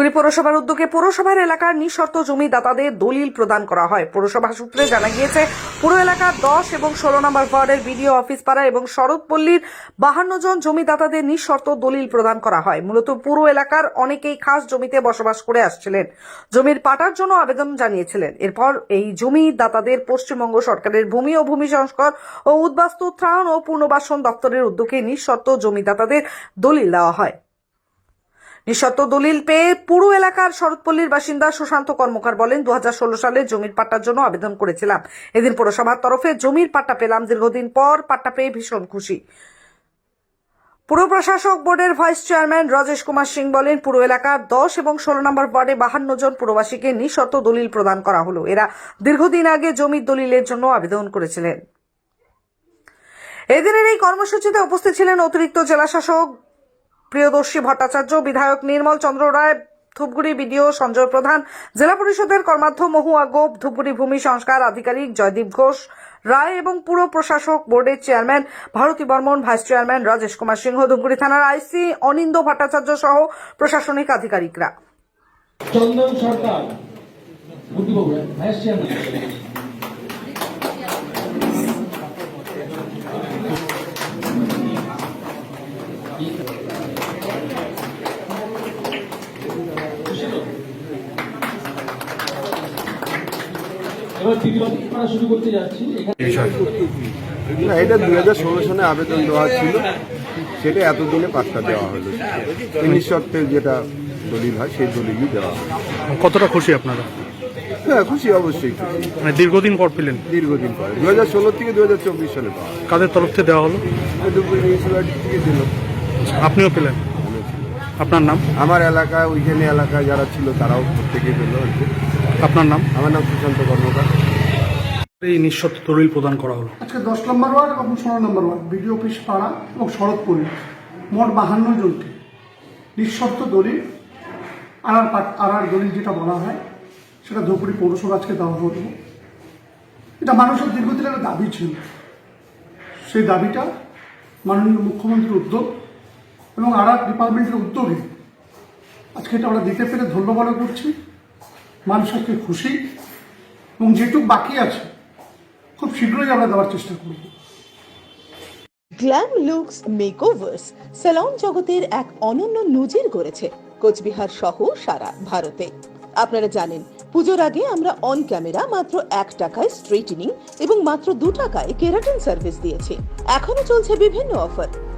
ধূপগুড়ি পৌরসভার উদ্যোগে পৌরসভার এলাকার নিঃশর্ত জমি দাতাদের দলিল প্রদান করা হয়। পৌরসভা সূত্রে জানা গিয়েছে, পুরো এলাকার দশ এবং ষোলো নম্বর ওয়ার্ডের বিডিও অফিস পাড়া এবং শরৎপল্লীর বাহান্ন জন জমিদাতাদের নিঃশর্ত দলিল প্রদান করা হয়। মূলত পুরো এলাকার অনেকেই খাস জমিতে বসবাস করে আসছিলেন। জমির পাটার জন্য আবেদন জানিয়েছিলেন। এরপর এই জমি দাতাদের পশ্চিমবঙ্গ সরকারের ভূমি ও ভূমি সংস্কার ও উদ্বাস্তু ত্রাণ ও পুনর্বাসন দপ্তরের উদ্যোগে নিঃশর্ত জমিদাতাদের দলিল দেওয়া হয়। নিঃশর্ত দলিল পেয়ে পুরো এলাকার শরৎপল্লীর বাসিন্দা সুশান্ত কর্মকার বলেন, দুহাজার ষোলো সালে জমির পাট্টার জন্য আবেদন করেছিলাম। এদিন পৌরসভার তরফে জমির পাট্টা পেলাম। দীর্ঘদিন পর পাট্টা পেয়ে ভীষণ খুশি। পুর প্রশাসক বোর্ডের ভাইস চেয়ারম্যান রাজেশ কুমার সিং বলেন, পুরো এলাকার দশ এবং ষোলো নম্বর ওয়ার্ডে বাহান্ন জন পুরবাসীকে নিঃশর্ত দলিল প্রদান করা হলো। এরা দীর্ঘদিন আগে জমির দলিলের জন্য আবেদন করেছিলেন। এদিনের এই কর্মসূচিতে উপস্থিত ছিলেন অতিরিক্ত জেলাশাসক প্রিয়দর্শী ভট্টাচার্য, বিধায়ক নির্মল চন্দ্র রায়, ধূপগুড়ি বিডিও সঞ্জয় প্রধান, জেলা পরিষদের কর্মাধ্যক্ষ মহুয়া গোপ ধূপগুড়ি ভূমি সংস্কার আধিকারিক জয়দীপ ঘোষ রায় এবং পুর প্রশাসক বোর্ডের chairman Bharati Barman, vice chairman Rajesh Kumar Singh, Dhupguri থানার আইসি অনিন্দ ভট্টাচার্য সহ প্রশাসনিক আধিকারিকরা। চন্দন সরকার না এটা দু হাজার ষোলো সনে আবেদন দেওয়া ছিল। সেটা এতদিনে পাত্তা দেওয়া হলো। নিঃশর্তের যেটা দলিল হয় সেই দলিলই দেওয়া হলো। কতটা খুশি আপনারা? হ্যাঁ খুশি অবশ্যই মানে দীর্ঘদিন পর পেলেন? দীর্ঘদিন পর। দু হাজার ষোলো থেকে দু হাজার চব্বিশ সালে পাওয়া। কাদের তরফ থেকে দেওয়া হলো? দুপুর মিউনিসিপ্যালিটি থেকে দিল। আপনিও পেলেন? আপনার নাম? আমার এলাকায় ওইখানে এলাকায় যারা ছিল তারাও প্রত্যেকে কি। আপনার নাম? আমার নাম সুশান্ত কর্মকার। এই নিঃশর্ত দলিল প্রদান করা হলো। আজকে দশ নম্বর ওয়ার্ড এবং ষোলো নম্বর ওয়ার্ড বিডিও অফিস পাড়া এবং শরৎপুরি মোট বাহান্ন জনকে। নিঃশর্ত দলিল আড়ার পাট আড়ার দলিল যেটা বলা হয় সেটা ধুপুরি পৌরসভা আজকে দেওয়া হলো। এটা মানুষের দীর্ঘদিনের একটা দাবি ছিল। সেই দাবিটা মাননীয় মুখ্যমন্ত্রীর উদ্যোগ এবং আড়ার ডিপার্টমেন্টের উদ্যোগে আজকে এটা আমরা দিতে পেরে ধন্যবাদ করছি। মানুষ আজকে খুশি এবং যেটুক বাকি আছে, খুব শীঘ্রই আমরা দেওয়ার চেষ্টা করব। গ্ল্যাম লুকস মেকওভার্স স্যালন জগতের এক অনন্য নজির গড়েছে কোচবিহার সহ সারা ভারতে। আপনারা জানেন, পুজোর আগে আমরা অন ক্যামেরা মাত্র এক টাকায় স্ট্রেটেনিং এবং মাত্র দু টাকায় কেরাটিন সার্ভিস দিয়েছি। এখনও চলছে বিভিন্ন অফার